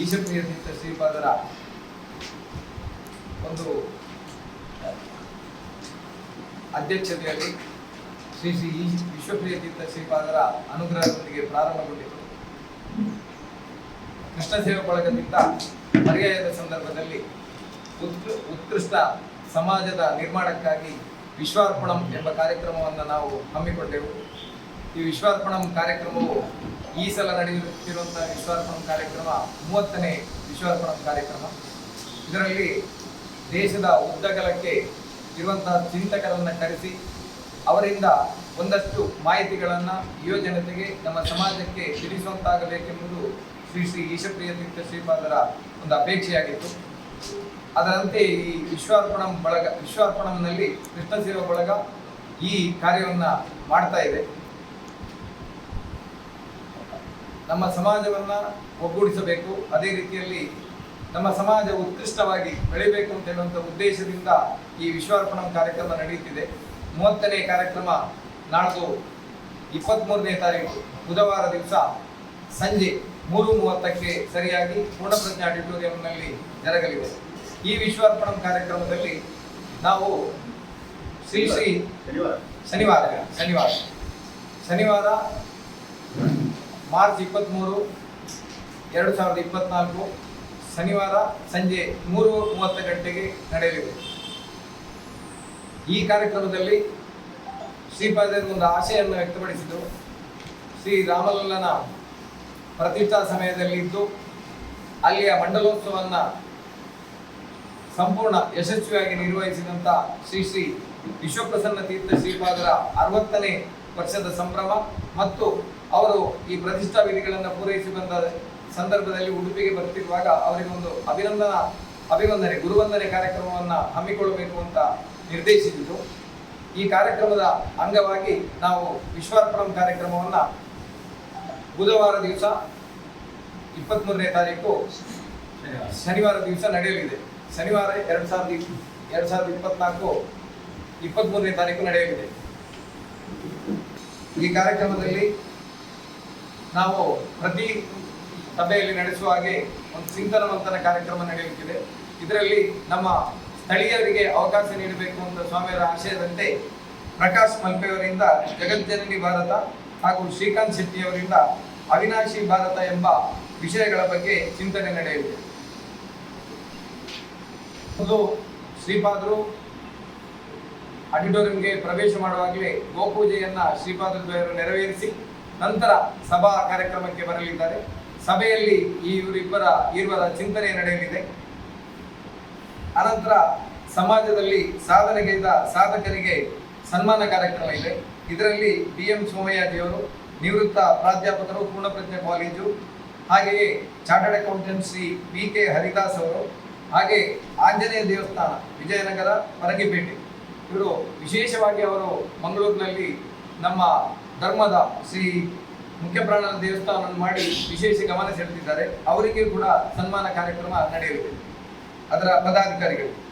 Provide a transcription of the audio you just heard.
ಈಶಪ್ರಿಯ ತೀರ್ಥ ಶ್ರೀಪಾದರ ಒಂದು ಅಧ್ಯಕ್ಷತೆಯಲ್ಲಿ ಶ್ರೀ ಶ್ರೀ ಈಶ್- ವಿಶ್ವಪ್ರಿಯ ತೀರ್ಥ ಶ್ರೀಪಾದರ ಅನುಗ್ರಹದೊಂದಿಗೆ ಪ್ರಾರಂಭಗೊಂಡಿತು. ಕೃಷ್ಣ ಸೇವಾ ಬಳಗದಿಂದ ಪರ್ಯಾಯದ ಸಂದರ್ಭದಲ್ಲಿ ಉತ್ಕೃ ಉತ್ಕೃಷ್ಟ ಸಮಾಜದ ನಿರ್ಮಾಣಕ್ಕಾಗಿ ವಿಶ್ವಾರ್ಪಣಂ ಎಂಬ ಕಾರ್ಯಕ್ರಮವನ್ನು ನಾವು ಹಮ್ಮಿಕೊಂಡೆವು. ಈ ವಿಶ್ವಾರ್ಪಣಂ ಕಾರ್ಯಕ್ರಮವು ಈ ಸಲ ನಡೆಯುತ್ತಿರುವಂತಹ ವಿಶ್ವಾರ್ಪಣ ಕಾರ್ಯಕ್ರಮ, ಮೂವತ್ತನೇ ವಿಶ್ವಾರ್ಪಣ ಕಾರ್ಯಕ್ರಮ. ಇದರಲ್ಲಿ ದೇಶದ ಉದ್ದಗಲಕ್ಕೆ ಇರುವಂತಹ ಚಿಂತಕರನ್ನು ಕರೆಸಿ, ಅವರಿಂದ ಒಂದಷ್ಟು ಮಾಹಿತಿಗಳನ್ನು ಯುವಜನತೆಗೆ ನಮ್ಮ ಸಮಾಜಕ್ಕೆ ತಿಳಿಸುವಂತಾಗಬೇಕೆಂಬುದು ಶ್ರೀ ಶ್ರೀ ಈಶಪ್ರಿಯ ತೀರ್ಥ ಶ್ರೀಪಾದರ ಒಂದು ಅಪೇಕ್ಷೆಯಾಗಿತ್ತು. ಅದರಂತೆ ಈ ವಿಶ್ವಾರ್ಪಣ ಬಳಗ ವಿಶ್ವಾರ್ಪಣಂನಲ್ಲಿ ಕೃಷ್ಣ ಸೇವಾ ಬಳಗ ಈ ಕಾರ್ಯವನ್ನ ಮಾಡ್ತಾ ಇದೆ. ನಮ್ಮ ಸಮಾಜವನ್ನು ಒಗ್ಗೂಡಿಸಬೇಕು. ಅದೇ ರೀತಿಯಲ್ಲಿ ನಮ್ಮ ಸಮಾಜ ಉತ್ಕೃಷ್ಟವಾಗಿ ಬೆಳಿಬೇಕು ಅಂತ ಹೇಳುವಂಥ ಉದ್ದೇಶದಿಂದ ಈ ವಿಶ್ವಾರ್ಪಣಂ ಕಾರ್ಯಕ್ರಮ ನಡೆಯುತ್ತಿದೆ. ಮೂವತ್ತನೇ ಕಾರ್ಯಕ್ರಮ ನಾಳೆದು ಇಪ್ಪತ್ತ್ಮೂರನೇ ತಾರೀಕು ಬುಧವಾರ ದಿವಸ ಸಂಜೆ ಮೂರು ಮೂವತ್ತಕ್ಕೆ ಸರಿಯಾಗಿ ಪೂರ್ಣಪ್ರಜ್ಞೆ ಆಡಿಟೋರಿಯಂನಲ್ಲಿ ಜರಗಲಿದೆ. ಈ ವಿಶ್ವಾರ್ಪಣಂ ಕಾರ್ಯಕ್ರಮದಲ್ಲಿ ನಾವು ಶ್ರೀ ಶ್ರೀ ಶನಿವಾರ ಶನಿವಾರ. ಶನಿವಾರ ಮಾರ್ಚ್ ಇಪ್ಪತ್ತ್ಮೂರು ಎರಡು ಸಾವಿರದ ಇಪ್ಪತ್ತ್ನಾಲ್ಕು ಶನಿವಾರ ಸಂಜೆ ಮೂರು ಮೂವತ್ತು ಗಂಟೆಗೆ ನಡೆಯಲಿದೆ. ಈ ಕಾರ್ಯಕ್ರಮದಲ್ಲಿ ಶ್ರೀಪಾದರು ಒಂದು ಆಶೆಯನ್ನು ವ್ಯಕ್ತಪಡಿಸಿದರು ಶ್ರೀ ರಾಮಲಲ್ಲನ ಪ್ರತಿಷ್ಠಾ ಸಮಯದಲ್ಲಿದ್ದು ಅಲ್ಲಿಯ ಮಂಡಲೋತ್ಸವವನ್ನು ಸಂಪೂರ್ಣ ಯಶಸ್ವಿಯಾಗಿ ನಿರ್ವಹಿಸಿದಂಥ ಶ್ರೀ ಶ್ರೀ ವಿಶ್ವಪ್ರಸನ್ನ ತೀರ್ಥ ಶ್ರೀಪಾದರ ಅರವತ್ತನೇ ವರ್ಷದ ಸಂಭ್ರಮ ಮತ್ತು ಅವರು ಈ ಪ್ರತಿಷ್ಠಾ ವಿಧಿಗಳನ್ನು ಪೂರೈಸಿ ಬಂದ ಸಂದರ್ಭದಲ್ಲಿ ಉಡುಪಿಗೆ ಬರ್ತಿರುವಾಗ ಅವರಿಗೊಂದು ಅಭಿನಂದನಾ, ಅಭಿವಂದನೆ, ಗುರುವಂದನೆ ಕಾರ್ಯಕ್ರಮವನ್ನು ಹಮ್ಮಿಕೊಳ್ಳಬೇಕು ಅಂತ ನಿರ್ದೇಶಿಸಿದರು. ಈ ಕಾರ್ಯಕ್ರಮದ ಅಂಗವಾಗಿ ನಾವು ವಿಶ್ವಾರ್ಪಣಂ ಕಾರ್ಯಕ್ರಮವನ್ನು ಬುಧವಾರ ದಿವಸ ಇಪ್ಪತ್ತ್ಮೂರನೇ ತಾರೀಕು ಶನಿವಾರ ದಿವಸ ನಡೆಯಲಿದೆ. ಶನಿವಾರ ಎರಡು ಸಾವಿರದ ಎರಡು ಸಾವಿರದ ಇಪ್ಪತ್ನಾಲ್ಕು ಇಪ್ಪತ್ತ್ಮೂರನೇ ತಾರೀಕು ನಡೆಯಲಿದೆ. ಈ ಕಾರ್ಯಕ್ರಮದಲ್ಲಿ ನಾವು ಪ್ರತಿ ಸಭೆಯಲ್ಲಿ ನಡೆಸುವ ಹಾಗೆ ಒಂದು ಚಿಂತನ ಮಂಥನ ಕಾರ್ಯಕ್ರಮ ನಡೆಯುತ್ತಿದೆ ಇದರಲ್ಲಿ ನಮ್ಮ ಸ್ಥಳೀಯರಿಗೆ ಅವಕಾಶ ನೀಡಬೇಕು ಅಂತ ಸ್ವಾಮಿಯವರ ಆಶಯದಂತೆ ಪ್ರಕಾಶ್ ಮಲ್ಪೆಯವರಿಂದ ಜಗಜ್ಜನನಿ ಭಾರತ ಹಾಗೂ ಶ್ರೀಕಾಂತ್ ಶೆಟ್ಟಿಯವರಿಂದ ಅವಿನಾಶಿ ಭಾರತ ಎಂಬ ವಿಷಯಗಳ ಬಗ್ಗೆ ಚಿಂತನೆ ನಡೆಯಲಿದೆ. ಮೊದಲು ಶ್ರೀಪಾದರು ಆಡಿಟೋರಿಯಂಗೆ ಪ್ರವೇಶ ಮಾಡುವಾಗಲೇ ಗೋಪೂಜೆಯನ್ನ ಶ್ರೀಪಾದರು ನೆರವೇರಿಸಿ ನಂತರ ಸಭಾ ಕಾರ್ಯಕ್ರಮಕ್ಕೆ ಬರಲಿದ್ದಾರೆ. ಸಭೆಯಲ್ಲಿ ಈ ಇವರಿಬ್ಬರ ಇರುವರ ಚಿಂತನೆ ನಡೆಯಲಿದೆ. ಅನಂತರ ಸಮಾಜದಲ್ಲಿ ಸಾಧನೆಗೈದ ಸಾಧಕರಿಗೆ ಸನ್ಮಾನ ಕಾರ್ಯಕ್ರಮ ಇದೆ. ಇದರಲ್ಲಿ ಬಿ ಎಂ ಸೋಮಯ್ಯಜಿಯವರು, ನಿವೃತ್ತ ಪ್ರಾಧ್ಯಾಪಕರು, ಪೂರ್ಣಪ್ರಜ್ಞೆ ಕಾಲೇಜು, ಹಾಗೆಯೇ chartered accountant Shri B K Haridas ಅವರು ಹಾಗೆ ಆಂಜನೇಯ ದೇವಸ್ಥಾನ, ವಿಜಯನಗರ ಪರಗಿಪೇಟೆ ಇವರು ವಿಶೇಷವಾಗಿ ಅವರು ಮಂಗಳೂರಿನಲ್ಲಿ ನಮ್ಮ ಧರ್ಮದ ಶ್ರೀ ಮುಖ್ಯಪ್ರಾಣ ದೇವಸ್ಥಾನವನ್ನು ಮಾಡಿ ವಿಶೇಷ ಗಮನ ಸೆಳೆದಿದ್ದಾರೆ. ಅವರಿಗೆ ಕೂಡ ಸನ್ಮಾನ ಕಾರ್ಯಕ್ರಮ ನಡೆಯಲಿದೆ. ಅದರ ಪದಾಧಿಕಾರಿಗಳು.